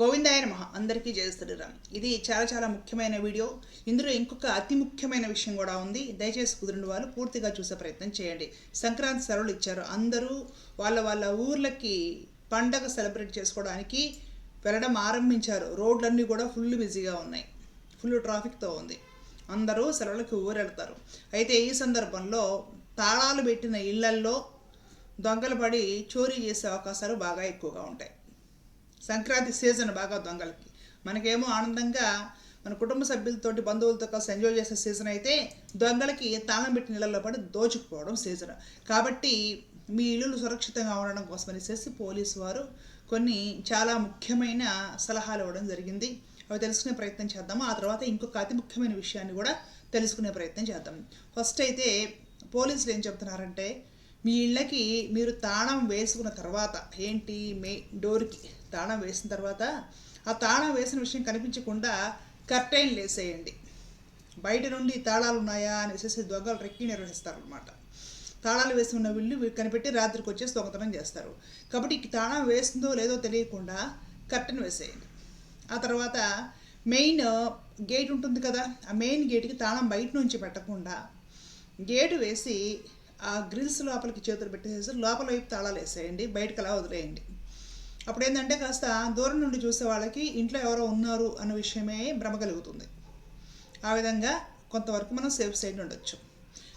గోవిందాయ నమ. అందరికీ జయశ్రీరామ్ ఇది చాలా చాలా ముఖ్యమైన వీడియో. ఇందులో ఇంకొక అతి ముఖ్యమైన విషయం కూడా ఉంది. దయచేసి కుదిరిన వాళ్ళు పూర్తిగా చూసే ప్రయత్నం చేయండి. సంక్రాంతి సెలవులు ఇచ్చారు. అందరూ వాళ్ళ వాళ్ళ ఊర్లకి పండగ సెలబ్రేట్ చేసుకోవడానికి వెళ్ళడం ఆరంభించారు. రోడ్లన్నీ కూడా ఫుల్ బిజీగా ఉన్నాయి. ఫుల్ ట్రాఫిక్తో ఉంది. అందరూ సెలవులకి ఊరెళ్తారు అయితే ఈ సందర్భంలో తాళాలు పెట్టిన ఇళ్ళల్లో దొంగలు పడి చోరీ చేసే అవకాశాలు బాగా ఎక్కువగా ఉంటాయి. సంక్రాంతి సీజన్ బాగా దొంగలకి. మనకేమో ఆనందంగా మన కుటుంబ సభ్యులతోటి బంధువులతో కలిసి ఎంజాయ్ చేసే సీజన్ అయితే దొంగలకి తాళం పెట్టి నీళ్ళలో పడి దోచుకుపోవడం సీజన్. కాబట్టి మీ ఇల్లులు సురక్షితంగా ఉండడం కోసం అనేసి పోలీసు వారు కొన్ని చాలా ముఖ్యమైన సలహాలు ఇవ్వడం జరిగింది. అవి తెలుసుకునే ప్రయత్నం చేద్దాము. ఆ తర్వాత ఇంకొక అతి ముఖ్యమైన విషయాన్ని కూడా తెలుసుకునే ప్రయత్నం చేద్దాం. ఫస్ట్ అయితే పోలీసులు ఏం చెప్తున్నారంటే మీ ఇళ్ళకి మీరు తాళం వేసుకున్న తర్వాత ఏంటి మే డోర్కి తాళం వేసిన తర్వాత ఆ తాళం వేసిన విషయం కనిపించకుండా కర్టైన్లు వేసేయండి బయట నుండి తాళాలు ఉన్నాయా అనేసి దొంగలు రెక్కి నిర్వహిస్తారనమాట తాళాలు వేసి ఉన్న వీళ్ళు కనిపెట్టి రాత్రికి వచ్చేసి దొంగతనం చేస్తారు. కాబట్టి ఈ తాళం వేసిందో లేదో తెలియకుండా కర్టెన్ వేసేయండి. ఆ తర్వాత మెయిన్ గేట్ ఉంటుంది కదా ఆ మెయిన్ గేట్కి తాళం బయట నుంచి పెట్టకుండా గేటు వేసి ఆ గ్రిల్స్ లోపలికి చేతులు పెట్టేసి లోపల వైపు తాళాలు వేసేయండి బయటకు అలా వదిలేయండి. అప్పుడు ఏంటంటే కాస్త దూరం నుండి చూసే వాళ్ళకి ఇంట్లో ఎవరో ఉన్నారు అన్న విషయమే భ్రమ కలుగుతుంది. ఆ విధంగా కొంతవరకు మనం సేఫ్ సైడ్ ఉండొచ్చు.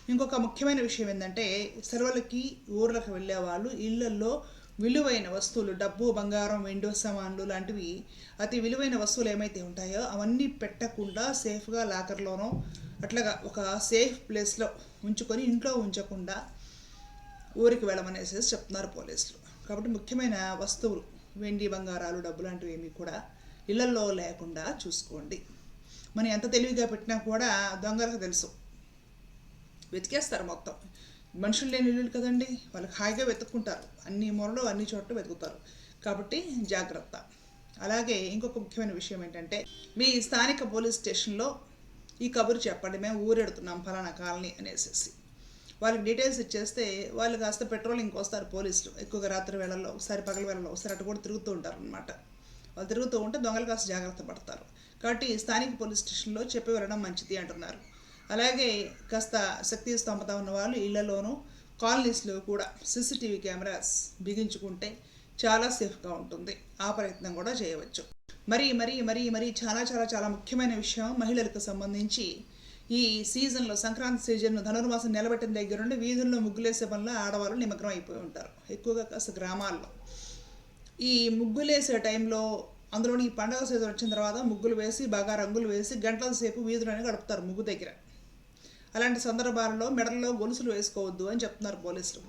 ఇంకొక ముఖ్యమైన విషయం ఏంటంటే సెలవులకి ఊర్లకు వెళ్ళే వాళ్ళు ఇళ్ళల్లో విలువైన వస్తువులు డబ్బు బంగారం వెండి సామాన్లు లాంటివి అతి విలువైన వస్తువులు ఏమైతే ఉంటాయో అవన్నీ పెట్టకుండా సేఫ్గా లాకర్లోనో అట్లాగా ఒక సేఫ్ ప్లేస్లో ఉంచుకొని ఇంట్లో ఉంచకుండా ఊరికి వెళ్ళమనేసి చెప్తున్నారు పోలీసులు. కాబట్టి ముఖ్యమైన వస్తువులు వెండి బంగారాలు డబ్బు లాంటివి ఏమి కూడా ఇళ్ళల్లో లేకుండా చూసుకోండి. మనం ఎంత తెలివిగా పెట్టినా కూడా దొంగలకు తెలుసు. వెతికేస్తారు మొత్తం. మనుషులు లేని ఇల్లు కదండి. వాళ్ళకి హాయిగా వెతుక్కుంటారు. అన్ని మూలలో అన్ని చోట్ల వెతుకుతారు. కాబట్టి జాగ్రత్త. అలాగే ఇంకొక ముఖ్యమైన విషయం ఏంటంటే మీ స్థానిక పోలీస్ స్టేషన్లో ఈ కబురు చెప్పండి. మేము ఊరెడుతున్నాం ఫలానా కాలనీ అనేసి వాళ్ళకి డీటెయిల్స్ ఇచ్చేస్తే వాళ్ళు కాస్త పెట్రోలింగ్కి వస్తారు పోలీసులు. ఎక్కువగా రాత్రి వేళల్లో ఒకసారి పగల వేళల్లో ఒకసారి అటు కూడా తిరుగుతూ ఉంటారు అనమాట వాళ్ళు తిరుగుతూ ఉంటే దొంగలు కాస్త జాగ్రత్త పడతారు. కాబట్టి స్థానిక పోలీస్ స్టేషన్లో చెప్పి వెళ్ళడం మంచిది అంటున్నారు. అలాగే కాస్త శక్తి స్తోమత ఉన్న వాళ్ళు ఇళ్ళలోనూ కాలనీస్లో కూడా సీసీటీవీ కెమెరాస్ బిగించుకుంటే చాలా సేఫ్గా ఉంటుంది. ఆ ప్రయత్నం కూడా చేయవచ్చు. మరి మరి మరి మరి చాలా చాలా చాలా ముఖ్యమైన విషయం మహిళలకు సంబంధించి ఈ సీజన్లో సంక్రాంతి సీజన్లో ధనుర్మాసం నిలబెట్టిన దగ్గర నుండి వీధుల్లో ముగ్గులేసే పనిలో ఆడవాళ్ళు నిమగ్నం అయిపోయి ఉంటారు. ఎక్కువగా కాస్త గ్రామాల్లో. ఈ ముగ్గులేసే టైంలో అందులోని ఈ పండగ సీజన్ వచ్చిన తర్వాత ముగ్గులు వేసి బాగా రంగులు వేసి గంటల సేపు వీధులని గడుపుతారు ముగ్గు దగ్గర. అలాంటి సందర్భాలలో మెడల్లో గొలుసులు వేసుకోవద్దు అని చెప్తున్నారు పోలీసులు.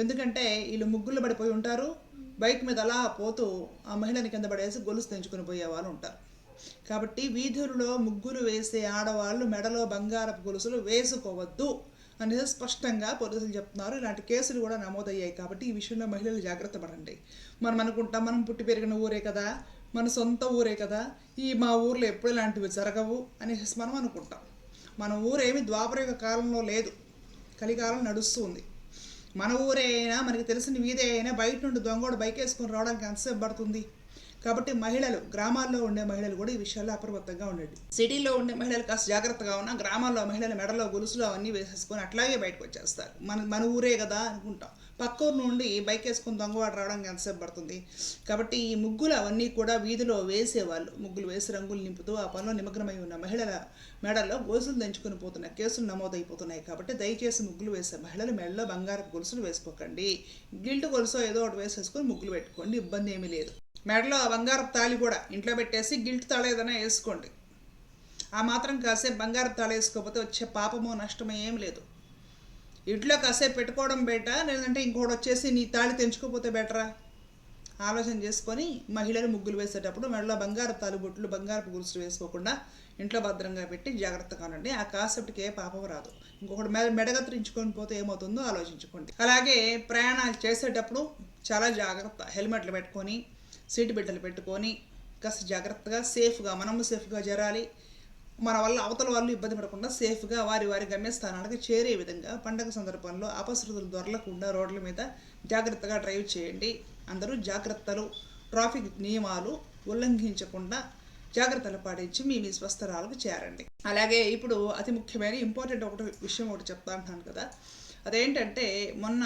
ఎందుకంటే వీళ్ళు ముగ్గులు పడిపోయి ఉంటారు. బైక్ మీద అలా పోతూ ఆ మహిళని కింద పడేసి గొలుసు తెంచుకుని పోయే వాళ్ళు ఉంటారు. కాబట్టి వీధులలో ముగ్గులు వేసే ఆడవాళ్ళు మెడలో బంగారపు గొలుసులు వేసుకోవద్దు అనేది స్పష్టంగా పోలీసులు చెప్తున్నారు. ఇలాంటి కేసులు కూడా నమోదయ్యాయి కాబట్టి ఈ విషయంలో మహిళలు జాగ్రత్త పడండి. మనం అనుకుంటాం మనం పుట్టి పెరిగిన ఊరే కదా మన సొంత ఊరే కదా ఈ మా ఊర్లో ఎప్పుడు ఇలాంటివి జరగవు అనేసి మనం అనుకుంటాం. మన ఊరేమి ద్వాపరయుగ కాలంలో లేదు. కలికాలం నడుస్తుంది మన ఊరే అయినా మనకి తెలిసిన వీధే అయినా బయట నుండి దొంగోడు బైక్ వేసుకొని రావడానికి ఎంతసేపు పడుతుంది? కాబట్టి మహిళలు గ్రామాల్లో ఉండే మహిళలు కూడా ఈ విషయాల్లో అప్రమత్తంగా ఉండండి. సిటీలో ఉండే మహిళలు కాస్త జాగ్రత్తగా ఉన్నా గ్రామాల్లో మహిళలు మెడలో గొలుసులు అవన్నీ వేసేసుకొని అట్లాగే బయటకు వచ్చేస్తారు. మన మన ఊరే కదా అనుకుంటాం. పక్క ఊరు నుండి బైక్ వేసుకుని దొంగవాడు రావడానికి ఎంతసేపు పడుతుంది? కాబట్టి ఈ ముగ్గులు అవన్నీ కూడా వీధిలో వేసేవాళ్ళు ముగ్గులు వేసి రంగులు నింపుతూ ఆ పనిలో నిమగ్నమై ఉన్న మహిళల మెడల్లో గొలుసులు దంచుకుని పోతున్నాయి కేసులు నమోదైపోతున్నాయి కాబట్టి దయచేసి ముగ్గులు వేసే మహిళలు మెడలో బంగారపు గొలుసులు వేసుకోకండి. గిల్ట్ గొలుసో ఏదో ఒకటి వేసేసుకొని ముగ్గులు పెట్టుకోండి ఇబ్బంది ఏమీ లేదు. మెడలో బంగారపు తాళి కూడా ఇంట్లో పెట్టేసి గిల్ట్ తాళి ఏదైనా వేసుకోండి. ఆ మాత్రం కాసేపు బంగారపు తాళి వేసుకోకపోతే వచ్చే పాపమో నష్టమో ఏం లేదు. ఇంట్లో కాసేపు పెట్టుకోవడం బెట లేదంటే ఇంకోటి వచ్చేసి నీ తాళి తెంచుకోపోతే బెటరా? ఆలోచన చేసుకొని మహిళలు ముగ్గులు వేసేటప్పుడు మెడలో బంగారు తాలుబొట్లు బంగారపు గురుసులు వేసుకోకుండా ఇంట్లో భద్రంగా పెట్టి జాగ్రత్తగా ఉండండి. ఆ కాసేపటికి ఏ పాపం రాదు. ఇంకొకటి మెడ మెడగత్రించుకొని పోతే ఏమవుతుందో ఆలోచించుకోండి. అలాగే ప్రయాణాలు చేసేటప్పుడు చాలా జాగ్రత్త. హెల్మెట్లు పెట్టుకొని సీటు బిడ్డలు పెట్టుకొని కాస్త జాగ్రత్తగా సేఫ్గా మనము సేఫ్గా జరాలి. మన వల్ల అవతల వాళ్ళు ఇబ్బంది పడకుండా సేఫ్గా వారి వారి గమ్యస్థానాలకు చేరే విధంగా పండగ సందర్భంలో అపశృతులు దొరలకుండా రోడ్ల మీద జాగ్రత్తగా డ్రైవ్ చేయండి. అందరూ జాగ్రత్తలు ట్రాఫిక్ నియమాలు ఉల్లంఘించకుండా జాగ్రత్తలు పాటించి మీ మీ స్వస్థరాలకు చేరండి. అలాగే ఇప్పుడు అతి ముఖ్యమైన ఇంపార్టెంట్ ఒకటి విషయం ఒకటి చెప్తా అంటాను కదా. అదేంటంటే మొన్న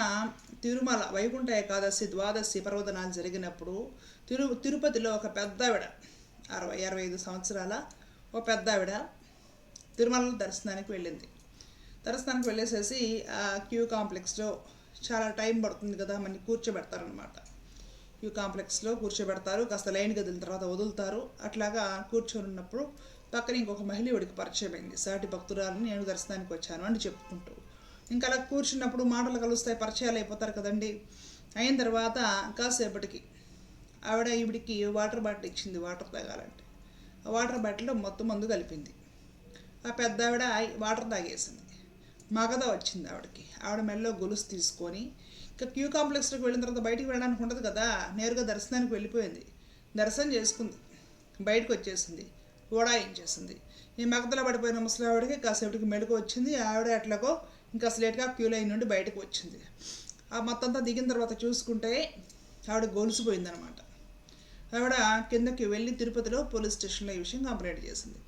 తిరుమల వైకుంఠ ఏకాదశి ద్వాదశి పర్వదనాలు జరిగినప్పుడు తిరు తిరుపతిలో ఒక పెద్ద ఆవిడ అరవై అరవై ఐదు సంవత్సరాల ఒక పెద్ద ఆవిడ తిరుమల దర్శనానికి వెళ్ళింది. దర్శనానికి వెళ్ళేసేసి ఆ క్యూ కాంప్లెక్స్లో చాలా టైం పడుతుంది కదా మన కూర్చోబెడతారనమాట క్యూ కాంప్లెక్స్లో కూర్చోబెడతారు కాస్త లైన్ గదిలిన తర్వాత వదులుతారు. అట్లాగా కూర్చొని ఉన్నప్పుడు పక్కన ఇంకొక మహిళ ఇవిడికి పరిచయం అయింది సాటి భక్తురాలని నేను దర్శనానికి వచ్చాను అని చెప్పుకుంటూ. ఇంకా అలా కూర్చున్నప్పుడు మాటలు కలుస్తాయి పరిచయాలు అయిపోతారు కదండి. అయిన తర్వాత కాసేపటికి ఆవిడ ఈవిడికి వాటర్ బాటిల్ ఇచ్చింది వాటర్ తాగాలంటే. ఆ వాటర్ బాటిల్లో మొత్తం మందు కలిపింది. ఆ పెద్ద ఆవిడ వాటర్ తాగేసింది. మగధ వచ్చింది ఆవిడకి. ఆవిడ మెల్లో గొలుసు తీసుకొని ఇంకా క్యూ కాంప్లెక్స్లోకి వెళ్ళిన తర్వాత బయటికి వెళ్ళడానికి ఉండదు కదా నేరుగా దర్శనానికి వెళ్ళిపోయింది. దర్శనం చేసుకుంది. బయటకు వచ్చేసింది. ఓడాయించేసింది. ఈ మగధలో పడిపోయిన ముసలావిడికి కాసేపటికి మెడుకు వచ్చింది. ఆవిడ ఎట్లాగో ఇంకా స్లేట్గా క్యూ లైన్ నుండి బయటకు వచ్చింది. ఆ మొత్తంతా దిగిన తర్వాత చూసుకుంటే ఆవిడ గొలుసుపోయిందనమాట. ఆవిడ కిందకి వెళ్ళి తిరుపతిలో పోలీస్ స్టేషన్లో ఈ విషయం కంప్లైంట్ చేసింది.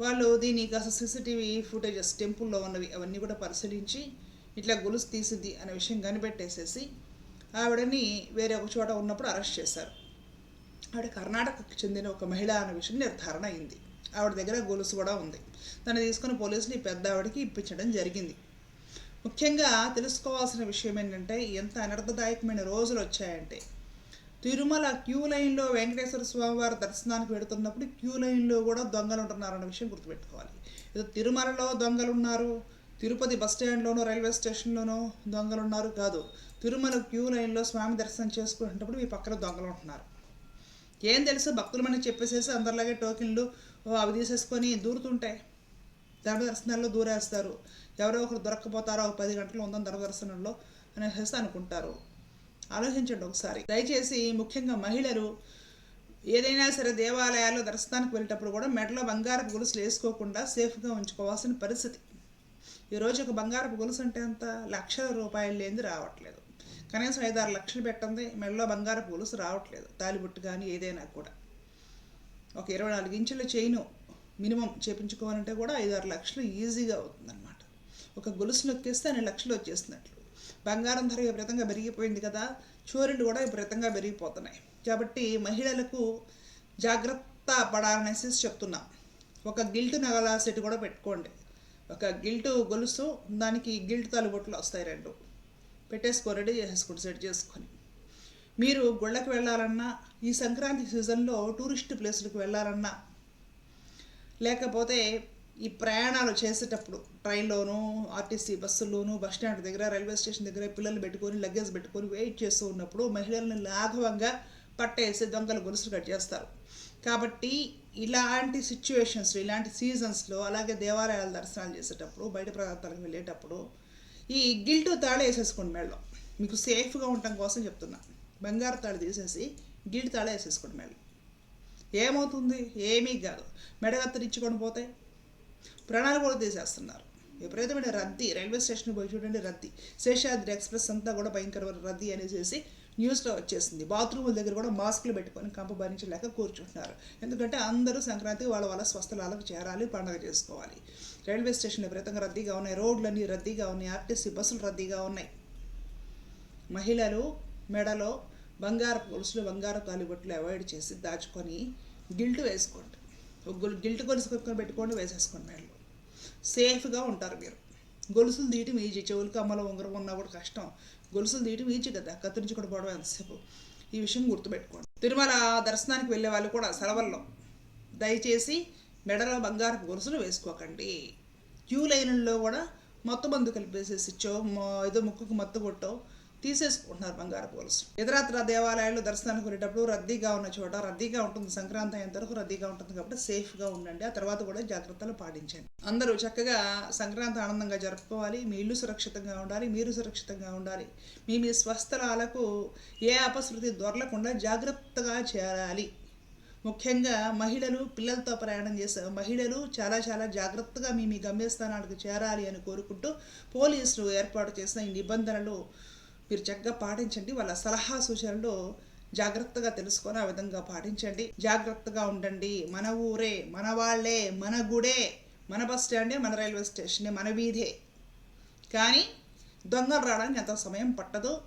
వాళ్ళు దీని కాస్త సీసీటీవీ ఫుటేజెస్ టెంపుల్లో ఉన్నవి అవన్నీ కూడా పరిశీలించి ఇట్లా గొలుసు తీసింది అనే విషయం కనిపెట్టేసేసి ఆవిడని వేరే ఒక చోట ఉన్నప్పుడు అరెస్ట్ చేశారు. ఆవిడ కర్ణాటకకు చెందిన ఒక మహిళ అనే విషయం నిర్ధారణ అయింది. ఆవిడ దగ్గర గొలుసు కూడా ఉంది. దాన్ని తీసుకుని పోలీసులు ఈ పెద్ద ఆవిడకి ఇప్పించడం జరిగింది. ముఖ్యంగా తెలుసుకోవాల్సిన విషయం ఏంటంటే ఎంత అనర్థదాయకమైన రోజులు వచ్చాయంటే తిరుమల క్యూ లైన్లో వెంకటేశ్వర స్వామి వారి దర్శనానికి వెళుతున్నప్పుడు క్యూ లైన్లో కూడా దొంగలు ఉంటున్నారన్న విషయం గుర్తుపెట్టుకోవాలి. ఏదో తిరుమలలో దొంగలు ఉన్నారు తిరుపతి బస్ స్టాండ్లోనో రైల్వే స్టేషన్లోనో దొంగలు ఉన్నారు కాదు. తిరుమల క్యూ లైన్లో స్వామి దర్శనం చేసుకుంటున్నప్పుడు మీ పక్కన దొంగలు ఉంటున్నారు. ఏం తెలుసు? భక్తులు మనకి చెప్పేసేసి అందరిలాగే టోకెన్లు అవి తీసేసుకొని దూరుతుంటాయి. ధర్మదర్శనాల్లో దూరేస్తారు. ఎవరో ఒకరు దొరక్కపోతారో ఒక పది గంటలు ఉందని ధర్మదర్శనంలో అనేసి అనుకుంటారు. ఆలోచించండి ఒకసారి. దయచేసి ముఖ్యంగా మహిళలు ఏదైనా సరే దేవాలయాల్లో దర్శనానికి వెళ్ళేటప్పుడు కూడా మెడలో బంగారపు గొలుసులు వేసుకోకుండా సేఫ్గా ఉంచుకోవాల్సిన పరిస్థితి. ఈరోజు ఒక బంగారపు గొలుసు అంటే అంత లక్షల రూపాయలు లేనిది రావట్లేదు. కనీసం ఐదు ఆరు లక్షలు పెట్టండి మెడలో బంగారు గొలుసు రావట్లేదు తాలిబొట్టు కానీ ఏదైనా కూడా. ఒక ఇరవై నాలుగు ఇంచుల చైను మినిమం చేపించుకోవాలంటే కూడా ఐదు ఆరు లక్షలు ఈజీగా అవుతుందన్నమాట. ఒక గొలుసు నొక్కేస్తే అన్ని లక్షలు వచ్చేస్తున్నట్లు. బంగారం ధర విపరీతంగా పెరిగిపోయింది కదా చోరీలు కూడా విపరీతంగా పెరిగిపోతున్నాయి. కాబట్టి మహిళలకు జాగ్రత్త పడాలనేసి చెప్తున్నాం. ఒక గిల్ట్ నగల సెట్ కూడా పెట్టుకోండి. ఒక గిల్టు గొలుసు దానికి గిల్ట్ తలుబొట్లు వస్తాయి రెండు. పెట్టేసుకో రెడీ చేసేసుకోండి సెట్ చేసుకొని. మీరు గుళ్ళకి వెళ్ళాలన్నా ఈ సంక్రాంతి సీజన్లో టూరిస్ట్ ప్లేసులకు వెళ్ళాలన్నా లేకపోతే ఈ ప్రయాణాలు చేసేటప్పుడు ట్రైన్లోను ఆర్టీసీ బస్సుల్లోను బస్ స్టాండ్ దగ్గర రైల్వే స్టేషన్ దగ్గర పిల్లలు పెట్టుకొని లగేజ్ పెట్టుకొని వెయిట్ చేస్తూ ఉన్నప్పుడు మహిళలను లాఘవంగా పట్టేసి దొంగలు గొలుసులు కట్ చేస్తారు. కాబట్టి ఇలాంటి సిచ్యువేషన్స్లో ఇలాంటి సీజన్స్లో అలాగే దేవాలయాల దర్శనాలు చేసేటప్పుడు బయట ప్రాంతాలకు వెళ్ళేటప్పుడు ఈ గిల్టు తాళ వేసేసుకోండి మెడలో. మీకు సేఫ్గా ఉండటం కోసం చెప్తున్నా. బంగారు తాళి తీసేసి గిల్టు తాళ వేసేసుకోండి మెడలో. ఏమవుతుంది? ఏమీ కాదు. మెడగత్తరించుకొని పోతే ప్రాణాలు కూడా తీసేస్తున్నారు. విపరీతమైన రద్దీ. రైల్వే స్టేషన్ పోయి చూడండి రద్దీ. శేషాద్రి ఎక్స్ప్రెస్ అంతా కూడా భయంకరమైన రద్దీ అనేసి న్యూస్లో వచ్చేసింది. బాత్రూముల దగ్గర కూడా మాస్కులు పెట్టుకొని కంప భరించలేక కూర్చుంటున్నారు. ఎందుకంటే అందరూ సంక్రాంతికి వాళ్ళ వాళ్ళ స్వస్థలాలకు చేరాలి పండగ చేసుకోవాలి. రైల్వే స్టేషన్ విపరీతంగా రద్దీగా ఉన్నాయి. రోడ్లన్నీ రద్దీగా ఉన్నాయి. ఆర్టీసీ బస్సులు రద్దీగా ఉన్నాయి. మహిళలు మెడలో బంగారపు గొలుసులు బంగారు తాలిబొట్లు అవాయిడ్ చేసి దాచుకొని గిల్టు వేసుకోండి. ఒక గొలుసు కొనుక్కొని పెట్టుకోండి వేసేసుకోండి మెడలో. సేఫ్గా ఉంటారు మీరు. గొలుసులు తీయటం ఈజీ. చెవులు కమ్మలు ఉంగరం ఉన్నా కూడా కష్టం. గొలుసులు తీయటం ఈజీ కదా. కత్తిరించుకోకపోవడం ఎంతసేపు ఈ విషయం గుర్తుపెట్టుకోండి. తిరుమల దర్శనానికి వెళ్ళే వాళ్ళు కూడా సెలవుల్లో దయచేసి మెడలో బంగారపు గొలుసులు వేసుకోకండి. క్యూ లైన్లలో కూడా మత్తు మందు కలిపేసేసి చో ఏదో ముక్కుకు మత్తు కొట్టో తీసేసుకుంటున్నారు బంగారపు గొలుసు ఇతరత్ర దేవాలయాలు దర్శనానికి వెళ్ళేటప్పుడు రద్దీగా ఉన్న చోట రద్దీగా ఉంటుంది సంక్రాంతి అయ్యేంత వరకు రద్దీగా ఉంటుంది కాబట్టి సేఫ్గా ఉండండి. ఆ తర్వాత కూడా జాగ్రత్తలు పాటించండి. అందరూ చక్కగా సంక్రాంతి ఆనందంగా జరుపుకోవాలి. మీ ఇల్లు సురక్షితంగా ఉండాలి. మీరు సురక్షితంగా ఉండాలి. మీ మీ స్వస్థలాలకు ఏ అపశృతి దొరలకుండా జాగ్రత్తగా చేరాలి. ముఖ్యంగా మహిళలు పిల్లలతో ప్రయాణం చేసే మహిళలు చాలా చాలా జాగ్రత్తగా మీ మీ గమ్యస్థానాలకు చేరాలి అని కోరుకుంటూ పోలీసులు ఏర్పాటు చేసిన ఈ నిబంధనలు మీరు చక్కగా పాటించండి. వాళ్ళ సలహా సూచనలు జాగ్రత్తగా తెలుసుకొని ఆ విధంగా పాటించండి. జాగ్రత్తగా ఉండండి. మన ఊరే మన వాళ్ళే మన గుడే మన బస్ స్టాండే మన రైల్వే స్టేషనే మన వీధే. కానీ దొంగలు రావడానికి ఎంత సమయం పట్టదు.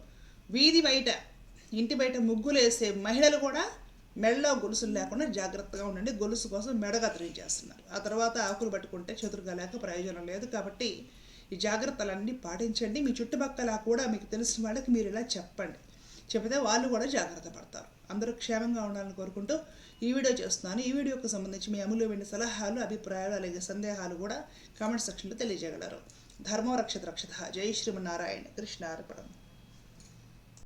వీధి బయట ఇంటి బయట ముగ్గులేసే మహిళలు కూడా మెడలో గొలుసులు లేకుండా జాగ్రత్తగా ఉండండి. గొలుసు కోసం మెడగా తిరిగి చేస్తున్నారు. ఆ తర్వాత ఆకులు పట్టుకుంటే చతురుగా లేక ప్రయోజనం లేదు. కాబట్టి ఈ జాగ్రత్తలన్నీ పాటించండి. మీ చుట్టుపక్కల కూడా మీకు తెలిసిన వాళ్ళకి మీరు ఇలా చెప్పండి. చెబితే వాళ్ళు కూడా జాగ్రత్త పడతారు. అందరూ క్షేమంగా ఉండాలని కోరుకుంటూ ఈ వీడియో చేస్తున్నాను. ఈ వీడియోకి సంబంధించి మీ అమూల్యమైన సలహాలు అభిప్రాయాలు అలాగే సందేహాలు కూడా కామెంట్ సెక్షన్లో తెలియజేయగలరు. ధర్మో రక్షత రక్షత. జై శ్రీమన్నారాయణ. కృష్ణ అర్పణం